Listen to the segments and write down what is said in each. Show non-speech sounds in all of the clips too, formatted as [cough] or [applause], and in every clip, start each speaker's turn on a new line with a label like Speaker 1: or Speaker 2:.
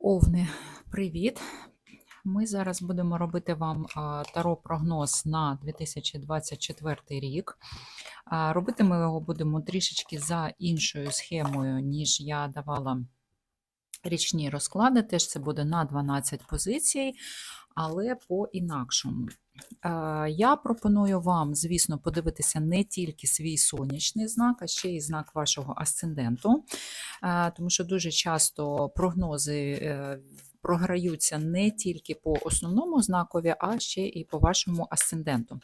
Speaker 1: Овни, привіт! Ми зараз будемо робити вам таро-прогноз на 2024 рік. Робити ми його будемо трішечки за іншою схемою, ніж я давала річні розклади. Теж це буде на 12 позицій, але по-інакшому. Е, Я пропоную вам, звісно, подивитися не тільки свій сонячний знак, а ще й знак вашого асценденту, Е, тому що дуже часто прогнози е, програються не тільки по основному знакові, а ще і по вашому асценденту.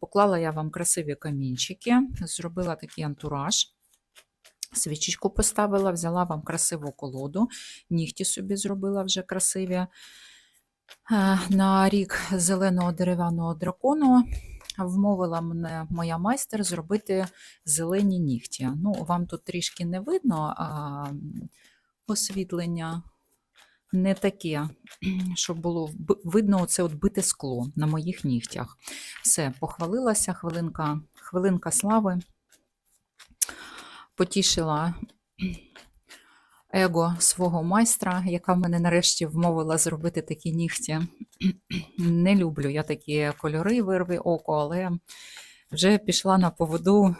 Speaker 1: Поклала я вам красиві камінчики, зробила такий антураж. Свічечку поставила, взяла вам красиву колоду, нігті собі зробила вже красиві. Е, На рік зеленого дерев'яного дракону вмовила мене моя майстер зробити зелені нігті. Ну, вам тут трішки не видно а, освітлення не таке, [clears throat] щоб було видно оце от бите скло на моїх нігтях. Все, похвалилася, хвилинка, хвилинка слави. Потішила его свого майстра, яка мене нарешті вмовила зробити такі нігті. [clears throat] Не люблю я такі кольори вирви око, але вже пішла на поводу е,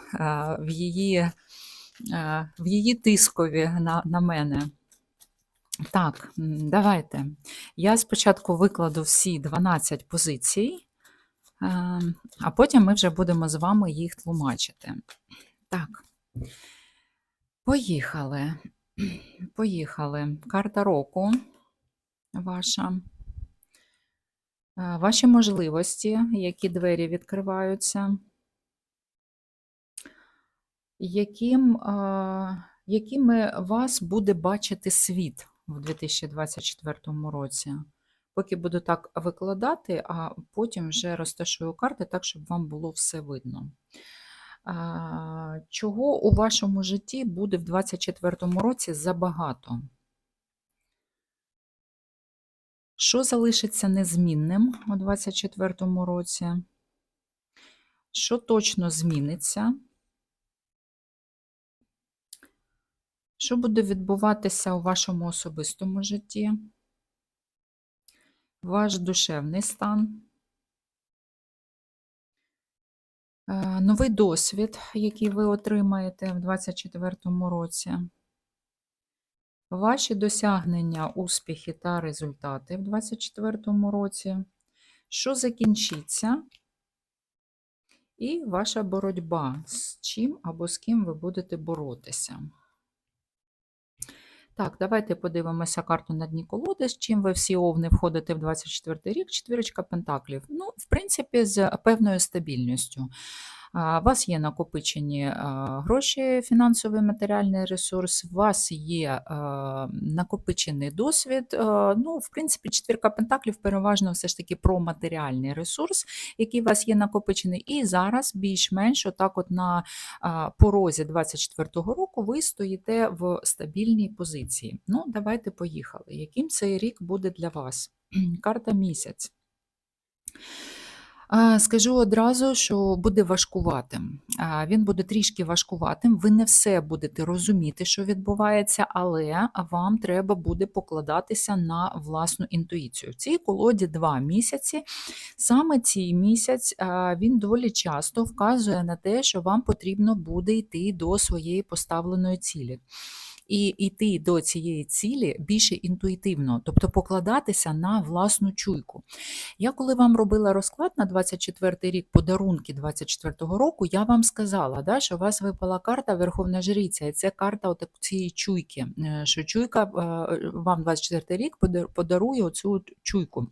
Speaker 1: в її, е, в її тискові на, на мене. Так, давайте. Я спочатку викладу всі 12 позицій, е, а потім ми вже будемо з вами їх тлумачити. Так, поїхали. Поїхали. Карта року ваша. Е, Ваші можливості, які двері відкриваються. Яким, е, якими вас буде бачити світ в 2024 році? Поки буду так викладати, а потім вже розташую карти так, щоб вам було все видно. Чого у вашому житті буде в 2024 році забагато? Що залишиться незмінним у 2024 році? Що точно зміниться? Що буде відбуватися у вашому особистому житті? Ваш душевний стан? Новий досвід, який ви отримаєте в 2024 році. Ваші досягнення, успіхи та результати в 2024 році. Що закінчиться? І ваша боротьба, з чим або з ким ви будете боротися. Так, давайте подивимося карту на дні колоди, з чим ви всі овни входите в 24 рік, четвірочка пентаклів. Ну, в принципі, з певною стабільністю. У вас є накопичені гроші, фінансовий матеріальний ресурс, у вас є накопичений досвід. Ну, в принципі, четвірка пентаклів переважно все ж таки про матеріальний ресурс, який у вас є накопичений. І зараз більш-менш отак от на порозі 24-го року ви стоїте в стабільній позиції. Ну, давайте поїхали. Яким цей рік буде для вас? Карта місяць. Скажу одразу, що буде важкуватим. Він буде трішки важкуватим. Ви не все будете розуміти, що відбувається, але вам треба буде покладатися на власну інтуїцію. В цій колоді два місяці. Саме цей місяць він доволі часто вказує на те, що вам потрібно буде йти до своєї поставленої цілі. І йти до цієї цілі більше інтуїтивно, тобто покладатися на власну чуйку. Я коли вам робила розклад на 24 рік подарунки 24-го року, я вам сказала, да, що у вас випала карта Верховна Жриця, і це карта от цієї чуйки, е, що чуйка е, вам 24 рік подар- подарує оцю чуйку.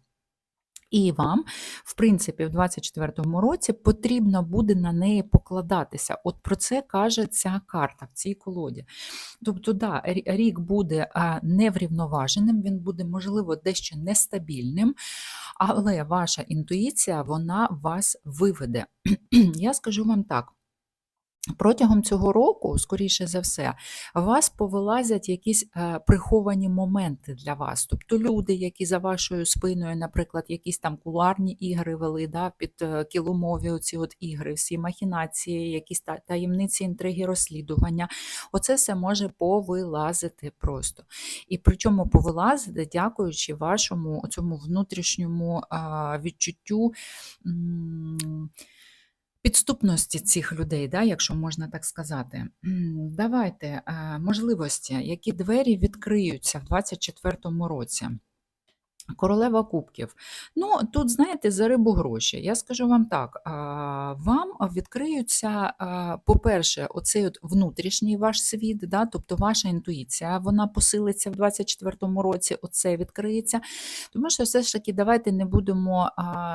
Speaker 1: І вам, в принципі, в 2024 році потрібно буде на неї покладатися. От про це каже ця карта в цій колоді. Тобто, да, рік буде неврівноваженим, він буде, можливо, дещо нестабільним, але ваша інтуїція вона вас виведе. [clears throat] Я скажу вам так. Протягом цього року, скоріше за все, у вас повилазять якісь е, приховані моменти для вас. Тобто люди, які за вашою спиною, наприклад, якісь там кулуарні ігри вели, да, під е, кілумові оці от ігри, всі махінації, якісь та- таємниці, інтриги, розслідування. Оце все може повилазити просто. І причому повилазити, дякуючи вашому цьому внутрішньому відчуттю. Підступності цих людей, да, якщо можна так сказати. Давайте е, можливості, які двері відкриються в 2024 році. Королева кубків. Ну, тут, знаєте, за рибу гроші. Я скажу вам так: вам відкриються, по-перше, оцей от внутрішній ваш світ, да, тобто ваша інтуїція, вона посилиться в 2024 році, оце відкриється. Тому що все ж таки давайте не будемо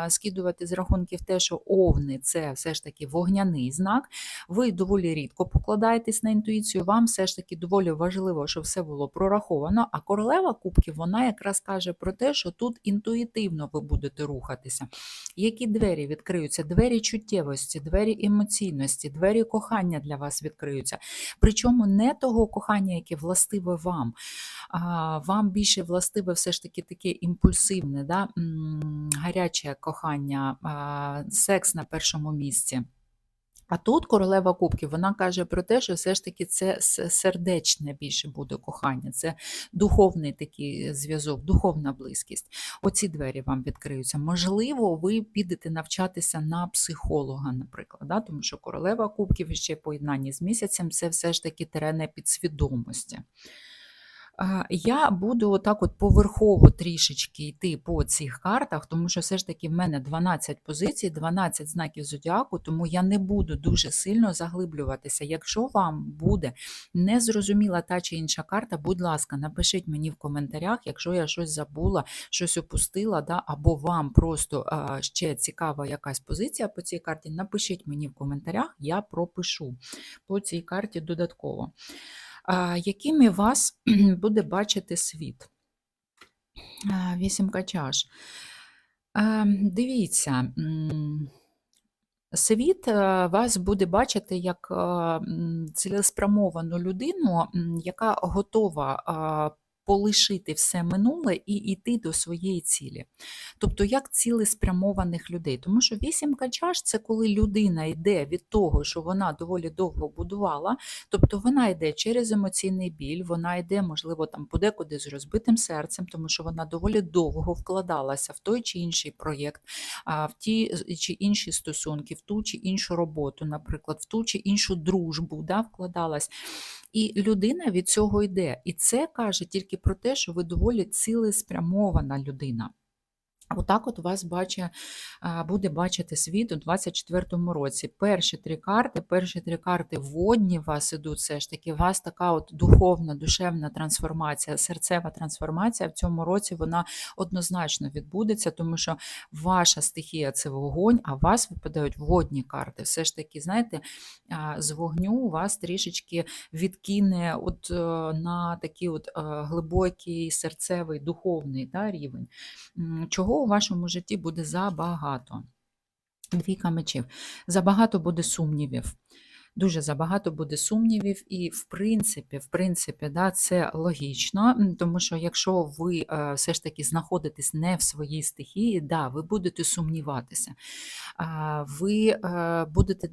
Speaker 1: скидувати з рахунків те, що овни це все ж таки вогняний знак. Ви доволі рідко покладаєтесь на інтуїцію, вам все ж таки доволі важливо, щоб все було прораховано. А королева кубків вона якраз каже про те, що тут інтуїтивно ви будете рухатися. Які двері відкриються? Двері чуттєвості, двері емоційності, двері кохання для вас відкриються. Причому не того кохання, яке властиве вам. А, Вам більше властиве все ж таки таке імпульсивне, да? гаряче кохання, секс на першому місці. А тут королева кубків вона каже про те, що все ж таки це сердечне більше буде кохання, це духовний такий зв'язок, духовна близькість. Оці двері вам відкриються. Можливо, ви підете навчатися на психолога, наприклад, да? тому що королева кубків ще поєднанні з місяцем це все ж таки терени підсвідомості. Я буду отак от поверхово трішечки йти по цих картах, тому що все ж таки в мене 12 позицій, 12 знаків зодіаку, тому я не буду дуже сильно заглиблюватися. Якщо вам буде незрозуміла та чи інша карта, будь ласка, напишіть мені в коментарях, якщо я щось забула, щось опустила, да, або вам просто ще цікава якась позиція по цій карті, напишіть мені в коментарях, я пропишу по цій карті додатково. Якими вас [clears throat] буде бачити світ? Вісімка чаш. Дивіться, світ е, вас буде бачити як е, цілеспрямовану людину, яка готова полишити все минуле і йти до своєї цілі. Тобто, як цілеспрямованих людей. Тому що вісімка чаш це коли людина йде від того, що вона доволі довго будувала, тобто вона йде через емоційний біль, вона йде, можливо, там подекуди з розбитим серцем, тому що вона доволі довго вкладалася в той чи інший проєкт, в ті чи інші стосунки, в ту чи іншу роботу, наприклад, в ту чи іншу дружбу да, вкладалась. І людина від цього йде. І це каже тільки про те, що ви доволі цілеспрямована людина. Отак от вас бачить, буде бачити світ у 24-му році. Перші три карти, перші три карти водні вас ідуть, все ж таки, у вас така от духовна, душевна трансформація, серцева трансформація в цьому році вона однозначно відбудеться, тому що ваша стихія це вогонь, а вас випадають водні карти. Все ж таки, знаєте, з вогню вас трішечки відкине от, е, на такий от е, глибокий серцевий духовний да, рівень. Чого у вашому житті буде забагато? Двійка мечів. Забагато буде сумнівів. Дуже забагато буде сумнівів, і в принципі, в принципі, да, це логічно, тому що якщо ви е, все ж таки знаходитесь не в своїй стихії, да, ви будете сумніватися. Ви е, будете,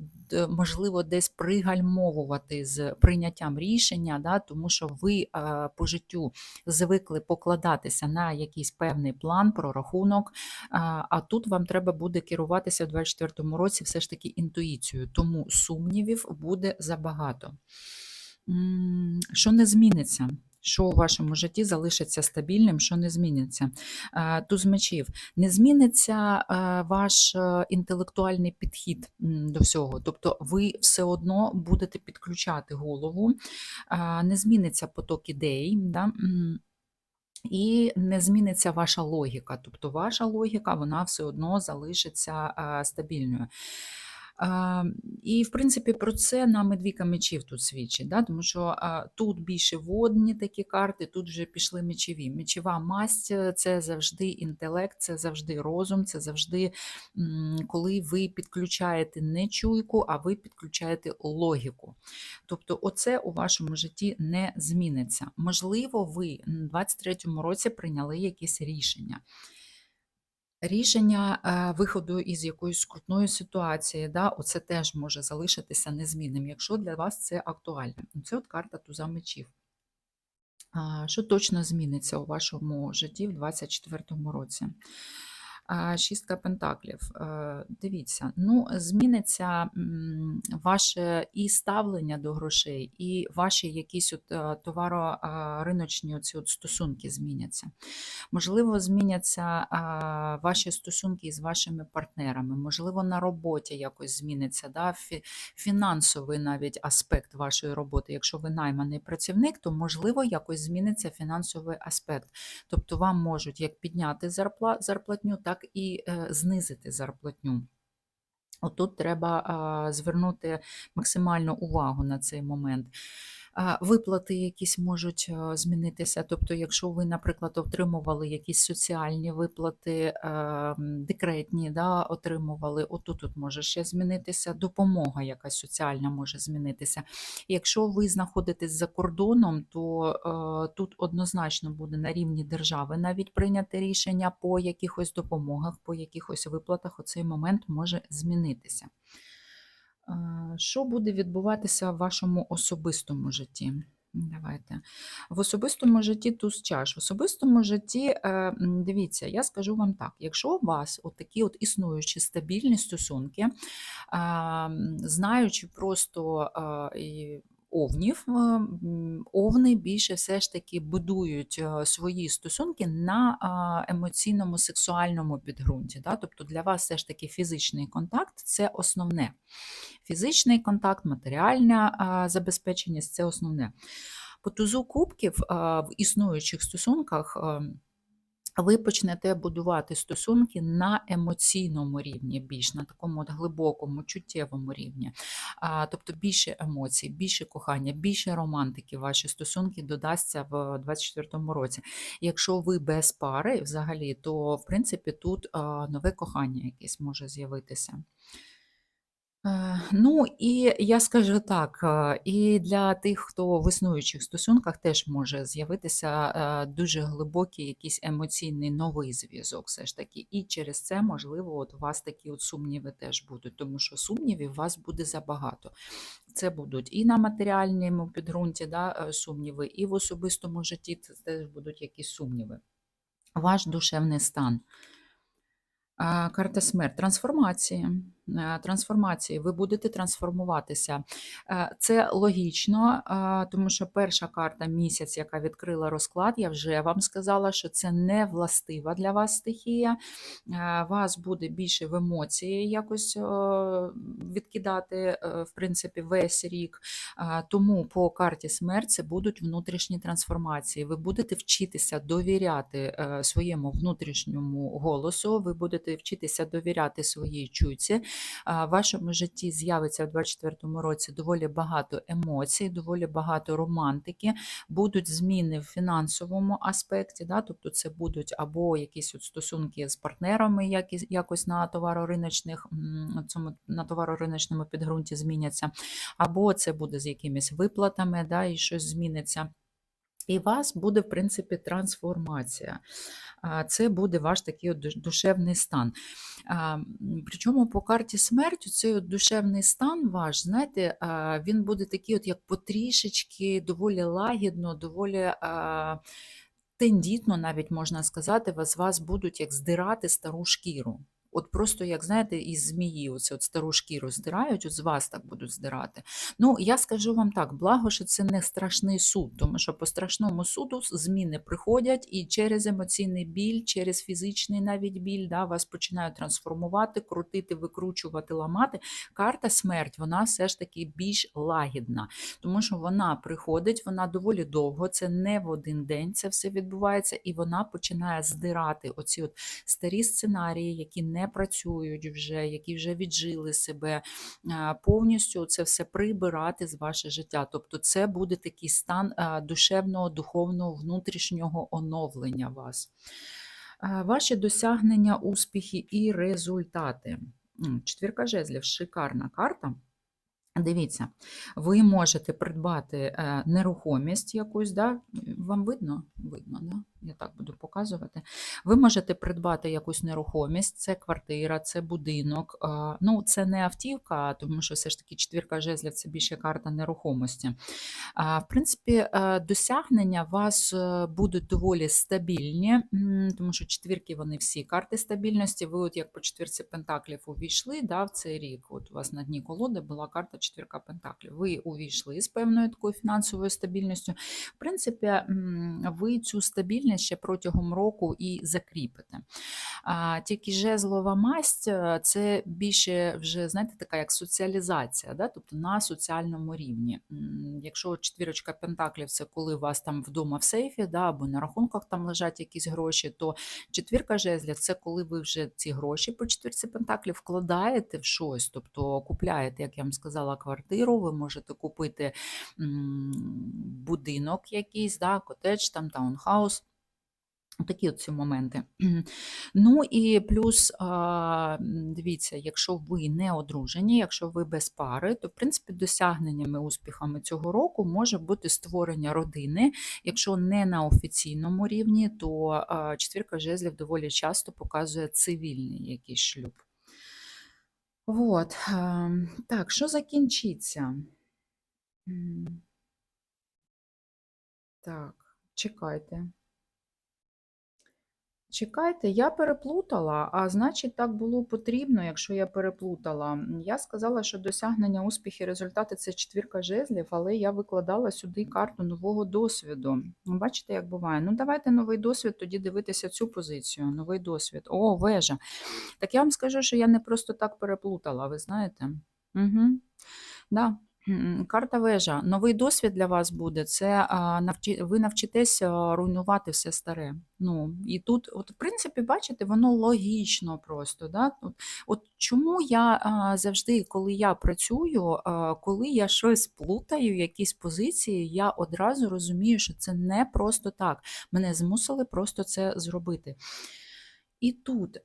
Speaker 1: можливо, десь пригальмовувати з прийняттям рішення, да, тому що ви е, по життю звикли покладатися на якийсь певний план, прорахунок, а тут вам треба буде керуватися в 2024 році все ж таки інтуїцією, тому сумнівів буде забагато. Що не зміниться? Що у вашому житті залишиться стабільним, що не зміниться? Е, Туз мечів. Не зміниться е, ваш е, інтелектуальний підхід до всього. Тобто ви все одно будете підключати голову, е, не зміниться поток ідей. Да? і не зміниться ваша логіка. Тобто ваша логіка вона все одно залишиться стабільною. І, в принципі, про це нам і двійка мечів тут свідчить, да? тому що тут більше водні такі карти, тут вже пішли мечові. Мечова масть е, це завжди інтелект, це завжди розум, це завжди коли ви підключаєте не чуйку, а ви підключаєте логіку. Тобто, оце у вашому житті не зміниться. Можливо, ви в 23-му році прийняли якесь рішення. Рішення е, виходу із якоїсь скрутної ситуації, да, оце теж може залишитися незмінним, якщо для вас це актуально. Це от карта туза мечів. Що точно зміниться у вашому житті в 2024 році? Шістка пентаклів. Е, Дивіться, ну, зміниться ваше і ставлення до грошей, і ваші якісь от е, товаро-риночні оці от стосунки зміняться. Можливо, зміняться ваші стосунки з вашими партнерами, можливо, на роботі якось зміниться, да? фінансовий навіть аспект вашої роботи. Якщо ви найманий працівник, то можливо якось зміниться фінансовий аспект. Тобто вам можуть як підняти зарплатню, так і е, знизити зарплатню. Отут треба звернути максимальну увагу на цей момент. Виплати якісь можуть а, змінитися. Тобто, якщо ви, наприклад, отримували якісь соціальні виплати, е, декретні, да, отримували, отут тут може ще змінитися, допомога якась соціальна може змінитися. Якщо ви знаходитесь за кордоном, то е, тут однозначно буде на рівні держави навіть прийняти рішення по якихось допомогах, по якихось виплатах. Оцей момент може змінитися. Е, Що буде відбуватися в вашому особистому житті? Давайте. В особистому житті туз чаш. В особистому житті, е, дивіться, я скажу вам так: якщо у вас от такі от існуючі стабільні стосунки, знаючи просто овнів, е, овни більше все ж таки будують е, свої стосунки на емоційному сексуальному підґрунті. Да? Тобто для вас все ж таки фізичний контакт це основне. Фізичний контакт, матеріальна забезпеченість це основне. По тузу кубків в існуючих стосунках. Ви почнете будувати стосунки на емоційному рівні, більш на такому от глибокому, чуттєвому рівні. А, Тобто більше емоцій, більше кохання, більше романтики ваші стосунки додасться в 2024 році. Якщо ви без пари взагалі, то в принципі тут нове кохання якесь може з'явитися. Е, Ну і я скажу так, е, і для тих, хто в існуючих стосунках, теж може з'явитися е, дуже глибокий якийсь емоційний новий зв'язок, все ж таки. І через це, можливо, от у вас такі от сумніви теж будуть, тому що сумнівів у вас буде забагато. Це будуть і на матеріальному підґрунті да, е, сумніви, і в особистому житті це теж будуть якісь сумніви. Ваш душевний стан. Карта смерть. Трансформації. Е, Трансформації. Ви будете трансформуватися. Е, Це логічно, тому що перша карта місяць, яка відкрила розклад, я вже вам сказала, що це не властива для вас стихія. Е, Вас буде більше в емоції якось е, відкидати, е, в принципі, весь рік. Тому по карті смерть це будуть внутрішні трансформації. Ви будете вчитися довіряти е, своєму внутрішньому голосу, ви будете вчитися довіряти своїй чуйці. В вашому житті з'явиться в 2024 році доволі багато емоцій, доволі багато романтики, будуть зміни в фінансовому аспекті, да? тобто це будуть або якісь от стосунки з партнерами, якось на товарориночних, на товарориночному підґрунті зміняться, або це буде з якимись виплатами, да, і щось зміниться. І вас буде, в принципі, трансформація. Це буде ваш такий от душевний стан. Причому по карті смерті цей от душевний стан ваш, знаєте, він буде такий, от як потрішечки, доволі лагідно, доволі тендітно, навіть можна сказати, вас, вас будуть як здирати стару шкіру. От просто, як знаєте, із змії, оце от стару шкіру здирають, от з вас так будуть здирати. Ну, я скажу вам так, благо, що це не страшний суд, тому що по страшному суду зміни приходять і через емоційний біль, через фізичний навіть біль, да, вас починають трансформувати, крутити, викручувати, ламати. Карта смерть, вона все ж таки більш лагідна, тому що вона приходить, вона доволі довго, це не в один день це все відбувається, і вона починає здирати оці от старі сценарії, які не працюють вже, які вже віджили себе, повністю це все прибирати з ваше життя. Тобто, це буде такий стан душевного, духовного, внутрішнього оновлення вас. Ваші досягнення, успіхи і результати. Четвірка жезлів шикарна карта. Дивіться, ви можете придбати е, нерухомість якусь, да? вам видно? Видно, да? Я так буду показувати. Ви можете придбати якусь нерухомість, це квартира, це будинок. е, Ну, це не автівка, тому що все ж таки четвірка жезлів це більше карта нерухомості. В принципі, е, досягнення вас е, будуть доволі стабільні, тому що четвірки вони всі карти стабільності. Ви, от як по четвірці пентаклів, увійшли да, в цей рік. От у вас на дні колоди була карта четвірка пентаклів. Ви увійшли з певною такою фінансовою стабільністю. В принципі, ви цю стабільність ще протягом року і закріпите. А, Тільки жезлова масть е, це більше вже, знаєте, така як соціалізація, да? тобто на соціальному рівні. Якщо четвірочка пентаклів це коли у вас там вдома в сейфі, да, або на рахунках там лежать якісь гроші, то четвірка жезлів це коли ви вже ці гроші по четвірці пентаклів вкладаєте в щось, тобто купляєте, як я вам сказала, квартиру, ви можете купити будинок якийсь, да, котедж, там таунхаус. Такі от ці моменти. [clears throat] Ну і плюс, дивіться, якщо ви не одружені, якщо ви без пари, то в принципі досягненнями, успіхами цього року може бути створення родини. Якщо не на офіційному рівні, то четвірка жезлів доволі часто показує цивільний якийсь шлюб. От, так, що закінчиться? Так, чекайте. Чекайте, я переплутала, а значить, так було потрібно, якщо я переплутала. Я сказала, що досягнення, успіхи, результати це четвірка жезлів, але я викладала сюди карту нового досвіду. Ну, Бачите, як буває? Ну, давайте новий досвід, тоді дивитися цю позицію. Новий досвід. О, вежа. Так я вам скажу, що я не просто так переплутала, ви знаєте? Угу. Да. Карта вежа. Новий досвід для вас буде. Це ви навчитесь руйнувати все старе. Ну, і тут, от, в принципі, бачите, воно логічно просто. Да? От, от чому я завжди, коли я працюю, коли я щось плутаю, якісь позиції, я одразу розумію, що це не просто так. Мене змусили просто це зробити. І тут,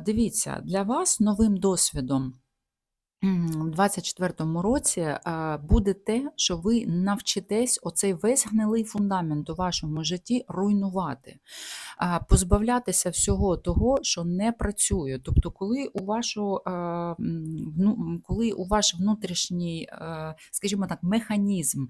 Speaker 1: дивіться, для вас новим досвідом. М, У 24-му році буде те, що ви навчитесь оцей весь гнилий фундамент у вашому житті руйнувати, позбавлятися всього того, що не працює. Тобто, коли у вашу, вну- м, коли у ваш внутрішній, е, скажімо так, механізм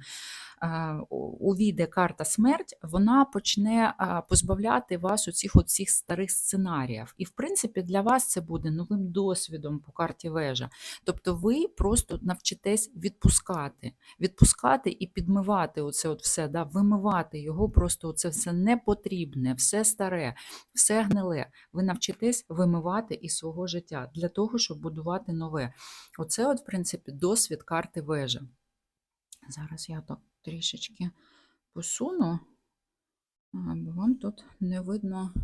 Speaker 1: увійде карта смерть, вона почне позбавляти вас у цих оцих старих сценаріїв. І в принципі для вас це буде новим досвідом по карті вежа. Тобто ви просто навчитесь відпускати, відпускати і підмивати оце от все, да, вимивати його, просто це все непотрібне, все старе, все гниле. Ви навчитесь вимивати із свого життя для того, щоб будувати нове. Оце, от, в принципі, досвід карти вежа. Зараз я так трішечки посуну, бо вам тут не видно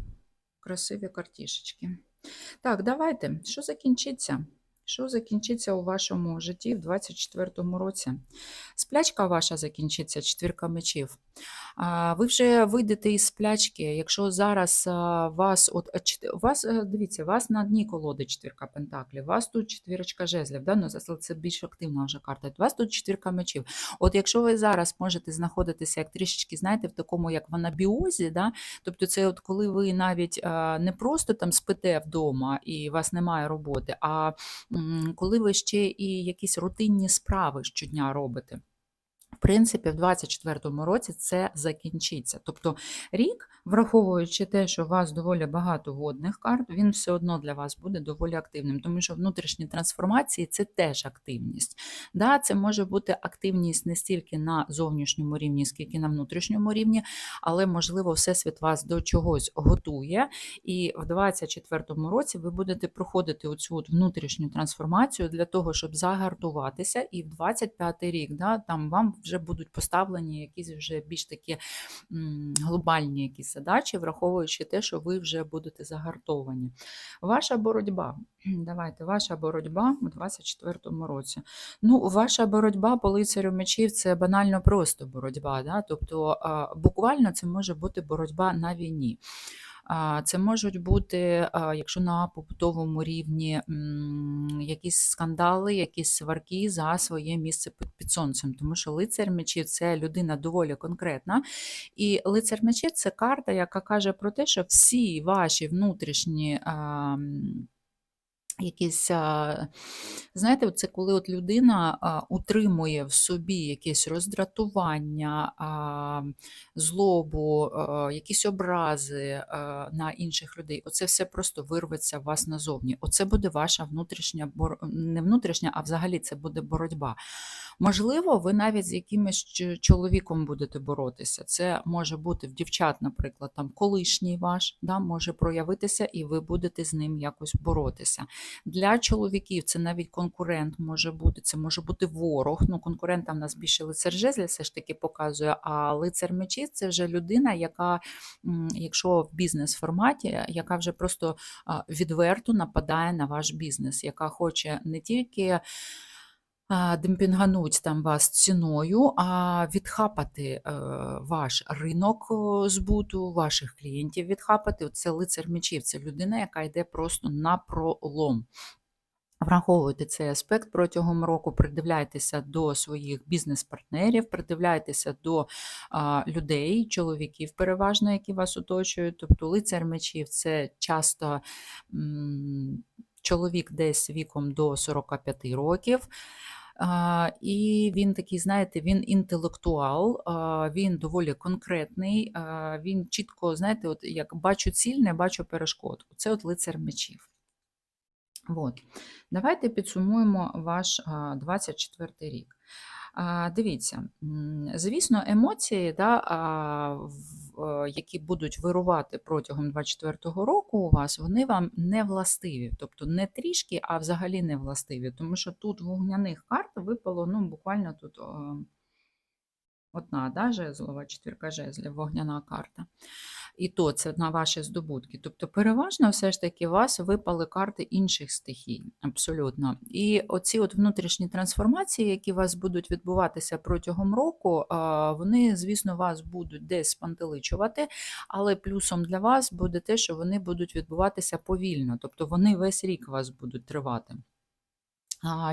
Speaker 1: красиві картішечки. Так, давайте, що закінчиться? Що закінчиться у вашому житті в 24-му році? Сплячка ваша закінчиться, четвірка мечів. Ви вже вийдете із сплячки, якщо зараз вас, от, вас, е, дивіться, вас на дні колоди четвірка пентаклів, вас тут четвірочка жезлів, да? ну, це- більш активна вже карта, вас тут четвірка мечів. От якщо ви зараз можете знаходитися як трішечки, знаєте, в такому як в анабіозі, да? тобто це от коли ви навіть не просто там спите вдома і у вас немає роботи, а коли ви ще і якісь рутинні справи щодня робите. В принципі, в 2024 році це закінчиться. Тобто рік, враховуючи те, що у вас доволі багато водних карт, він все одно для вас буде доволі активним, тому що внутрішні трансформації це теж активність. Да, Це може бути активність не стільки на зовнішньому рівні, скільки на внутрішньому рівні, але, можливо, Всесвіт вас до чогось готує. І в 2024 році ви будете проходити оцю внутрішню трансформацію для того, щоб загартуватися, і в 25 рік да, там вам вже будуть поставлені якісь вже більш такі глобальні якісь задачі, враховуючи те, що ви вже будете загартовані. Ваша боротьба. [clears throat] Давайте, ваша боротьба у 24-му році. Ну, ваша боротьба по лицарю мечів це банально просто боротьба. Да? Тобто, буквально це може бути боротьба на війні. Це можуть бути, якщо на побутовому рівні, якісь скандали, якісь сварки за своє місце під сонцем. Тому що лицар мечів це людина доволі конкретна. І лицар мечів це карта, яка каже про те, що всі ваші внутрішні. Якісь, знаєте, це коли от людина утримує в собі якесь роздратування, злобу, якісь образи на інших людей. Оце все просто вирветься у вас назовні. Оце буде ваша внутрішня не внутрішня, а взагалі це буде боротьба. Можливо, ви навіть з якимось чоловіком будете боротися. Це може бути в дівчат, наприклад, там колишній ваш, да, може проявитися, і ви будете з ним якось боротися. Для чоловіків це навіть конкурент може бути, це може бути ворог. Ну, конкурента в нас більше лицар жезлів все ж таки показує, а лицар мечів це вже людина, яка, якщо в бізнес-форматі, яка вже просто відверто нападає на ваш бізнес, яка хоче не тільки демпінгануть там вас ціною, а відхапати е, ваш ринок збуту, ваших клієнтів відхапати. Це лицар мечів, це людина, яка йде просто на пролом. Враховуйте цей аспект протягом року, придивляйтеся до своїх бізнес-партнерів, придивляйтеся до а, людей, чоловіків, переважно, які вас оточують. Тобто лицар мечів це часто м, чоловік десь віком до 45 років. І він такий, знаєте, він інтелектуал, він доволі конкретний, він чітко, знаєте, от як бачу ціль, не бачу перешкод. Це от лицар мечів. От. Давайте підсумуємо ваш а, 24 рік. Дивіться, звісно, емоції, да, е, які будуть вирувати протягом 24-го року у вас, вони вам не властиві. Тобто не трішки, а взагалі не властиві. Тому що тут вогняних карт випало ну, буквально тут одна да, жезлова, четвірка жезлів, вогняна карта. І то це на ваші здобутки. Тобто, переважно все ж таки вас випали карти інших стихій. Абсолютно. І оці от внутрішні трансформації, які у вас будуть відбуватися протягом року, вони, звісно, вас будуть десь спантеличувати, але плюсом для вас буде те, що вони будуть відбуватися повільно, тобто вони весь рік вас будуть тривати.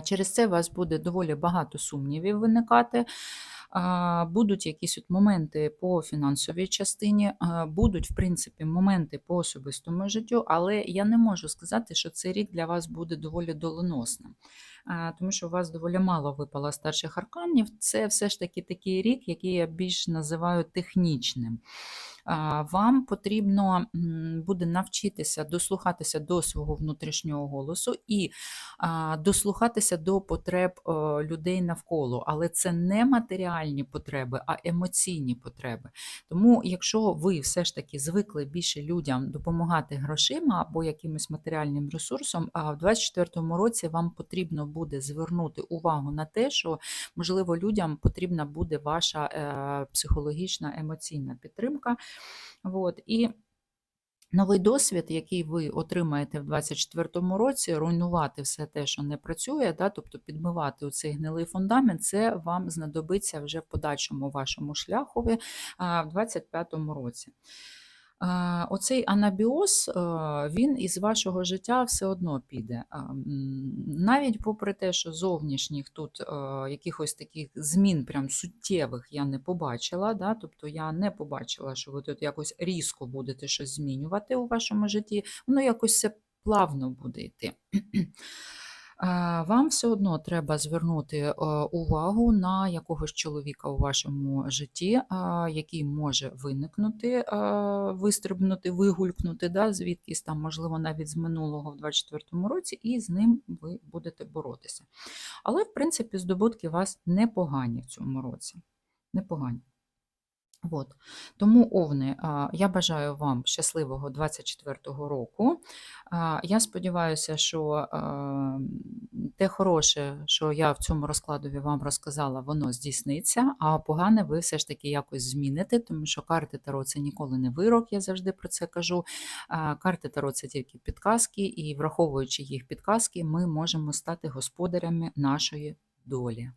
Speaker 1: Через це у вас буде доволі багато сумнівів виникати. Будуть якісь от моменти по фінансовій частині, будуть, в принципі, моменти по особистому життю, але я не можу сказати, що цей рік для вас буде доволі доленосним. Тому що у вас доволі мало випало старших арканів. Це все ж таки такий рік, який я більш називаю технічним. Вам потрібно буде навчитися дослухатися до свого внутрішнього голосу і дослухатися до потреб людей навколо, але це не матеріальні потреби, а емоційні потреби. Тому, якщо ви все ж таки звикли більше людям допомагати грошима або якимось матеріальним ресурсом, а в 2024 році вам потрібно буде звернути увагу на те, що можливо людям потрібна буде ваша е, психологічна емоційна підтримка. От, і Новий досвід, який ви отримаєте в 2024 році, руйнувати все те, що не працює, да, тобто підмивати цей гнилий фундамент, це вам знадобиться вже в подальшому вашому шляху в 2025 році. Оцей анабіоз, е, він із вашого життя все одно піде. Навіть попри те, що зовнішніх тут е, якихось таких змін прям суттєвих я не побачила. Да? Тобто я не побачила, що ви тут якось різко будете щось змінювати у вашому житті, воно якось все плавно буде йти. Вам все одно треба звернути е, увагу на якогось чоловіка у вашому житті, який може виникнути, вистрибнути, вигулькнути, да, звідкись там, можливо, навіть з минулого в 24-му році, і з ним ви будете боротися. Але, в принципі, здобутки у вас непогані в цьому році. Непогані. От. Тому, Овни, я бажаю вам щасливого 24-го року. Я сподіваюся, що те хороше, що я в цьому розкладові вам розказала, воно здійсниться, а погане ви все ж таки якось зміните, тому що карти Таро це ніколи не вирок, я завжди про це кажу. Карти Таро це тільки підказки, і враховуючи їх підказки, ми можемо стати господарями нашої долі.